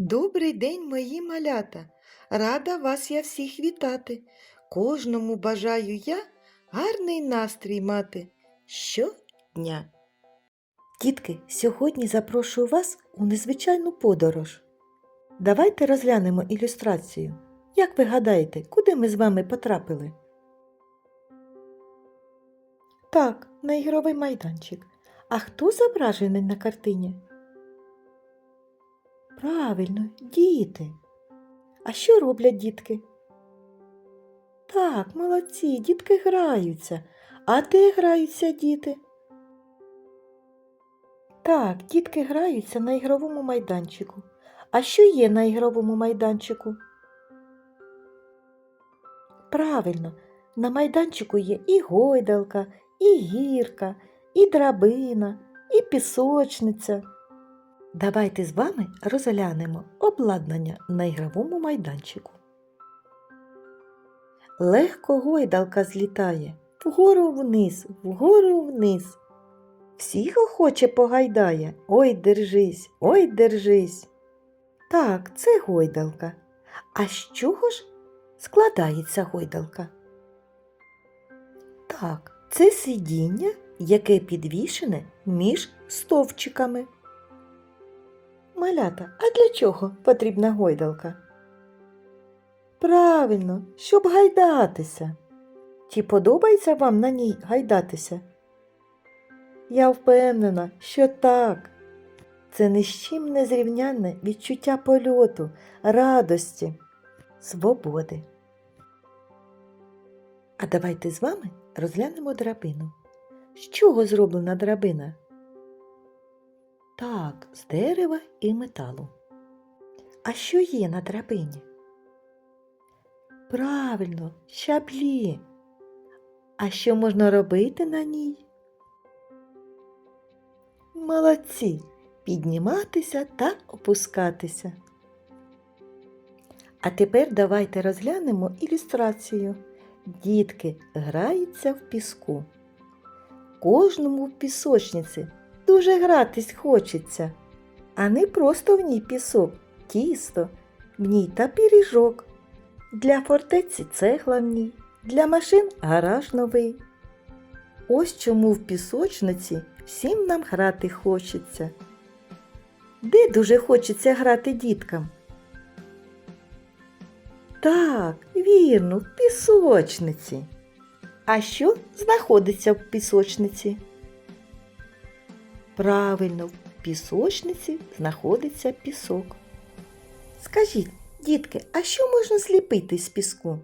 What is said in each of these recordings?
Добрий день, мої малята! Рада вас я всіх вітати. Кожному бажаю я гарний настрій мати щодня. Дітки, сьогодні запрошую вас у незвичайну подорож. Давайте розглянемо ілюстрацію. Як ви гадаєте, куди ми з вами потрапили? Так, на ігровий майданчик. А хто зображений на картині? Правильно, діти. А що роблять дітки? Так, молодці, дітки граються. А де граються діти? Так, дітки граються на ігровому майданчику. А що є на ігровому майданчику? Правильно, на майданчику є і гойдалка, і гірка, і драбина, і пісочниця. Давайте з вами розглянемо обладнання на ігровому майданчику. Легко гойдалка злітає вгору вниз, вгору вниз. Всіх охоче погайдає. Ой, держись, ой, держись. Так, це гойдалка. А з чого ж складається гойдалка? Так, це сидіння, яке підвішене між стовпчиками. Малята, а для чого потрібна гойдалка? Правильно, щоб гайдатися. Чи подобається вам на ній гайдатися? Я впевнена, що так. Це ні з чим не зрівнянне відчуття польоту, радості, свободи. А давайте з вами розглянемо драбину. З чого зроблена драбина? Так, з дерева і металу. А що є на драбині? Правильно, щаблі. А що можна робити на ній? Молодці, підніматися та опускатися. А тепер давайте розглянемо ілюстрацію. Дітки граються в піску. Кожному в пісочниці дуже гратись хочеться, а не просто в ній пісок, тісто, в ній та пиріжок. Для фортеці цегла в ній, для машин гараж новий. Ось чому в пісочниці всім нам грати хочеться. Де дуже хочеться грати діткам? Так, вірно, в пісочниці. А що знаходиться в пісочниці? Правильно, в пісочниці знаходиться пісок. Скажіть, дітки, а що можна зліпити з піску?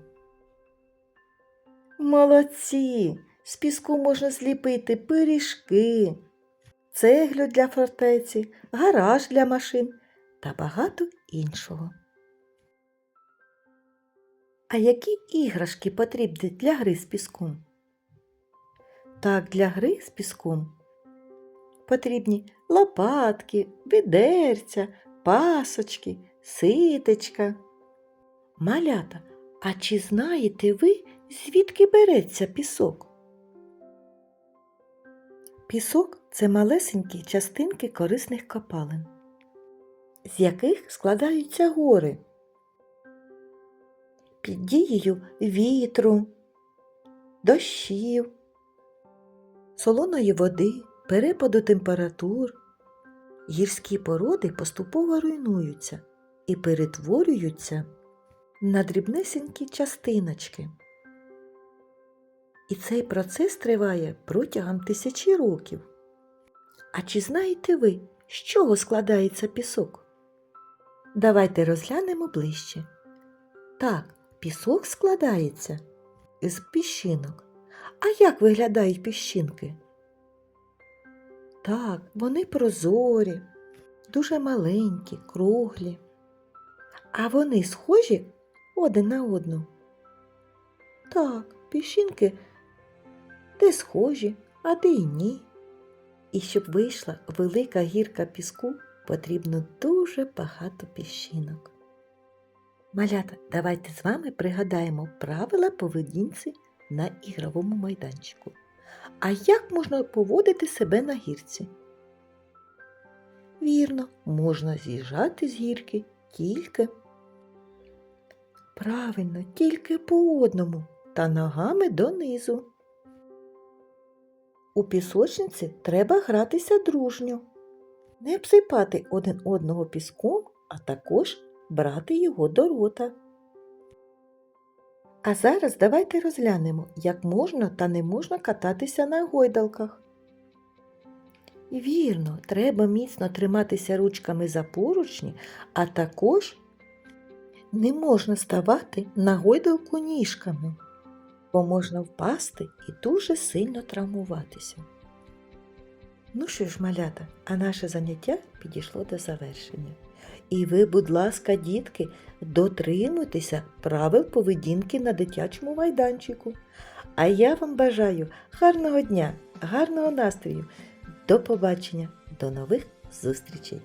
Молодці! З піску можна зліпити пиріжки, цеглю для фортеці, гараж для машин та багато іншого. А які іграшки потрібні для гри з піском? Так, для гри з піском потрібні лопатки, відерця, пасочки, ситечка. Малята, а чи знаєте ви, звідки береться пісок? Пісок це малесенькі частинки корисних копалин, з яких складаються гори. Під дією вітру, дощів, солоної води, перепаду температур, гірські породи поступово руйнуються і перетворюються на дрібнесенькі частиночки. І цей процес триває протягом тисячі років. А чи знаєте ви, з чого складається пісок? Давайте розглянемо ближче. Так, пісок складається з піщинок. А як виглядають піщинки? Так, вони прозорі, дуже маленькі, круглі. А вони схожі один на одну. Так, піщинки де схожі, а де й ні. І щоб вийшла велика гірка піску, потрібно дуже багато піщинок. Малята, давайте з вами пригадаємо правила поведінці на ігровому майданчику. А як можна поводити себе на гірці? Вірно, можна з'їжджати з гірки тільки. Правильно, тільки по одному та ногами донизу. У пісочниці треба гратися дружньо, не обсипати один одного піском, а також брати його до рота. А зараз давайте розглянемо, як можна та не можна кататися на гойдалках. Вірно, треба міцно триматися ручками за поручні, а також не можна ставати на гойдалку ніжками, бо можна впасти і дуже сильно травмуватися. Ну що ж, малята, а наше заняття підійшло до завершення. І ви, будь ласка, дітки, дотримуйтеся правил поведінки на дитячому майданчику. А я вам бажаю гарного дня, гарного настрою. До побачення, до нових зустрічей!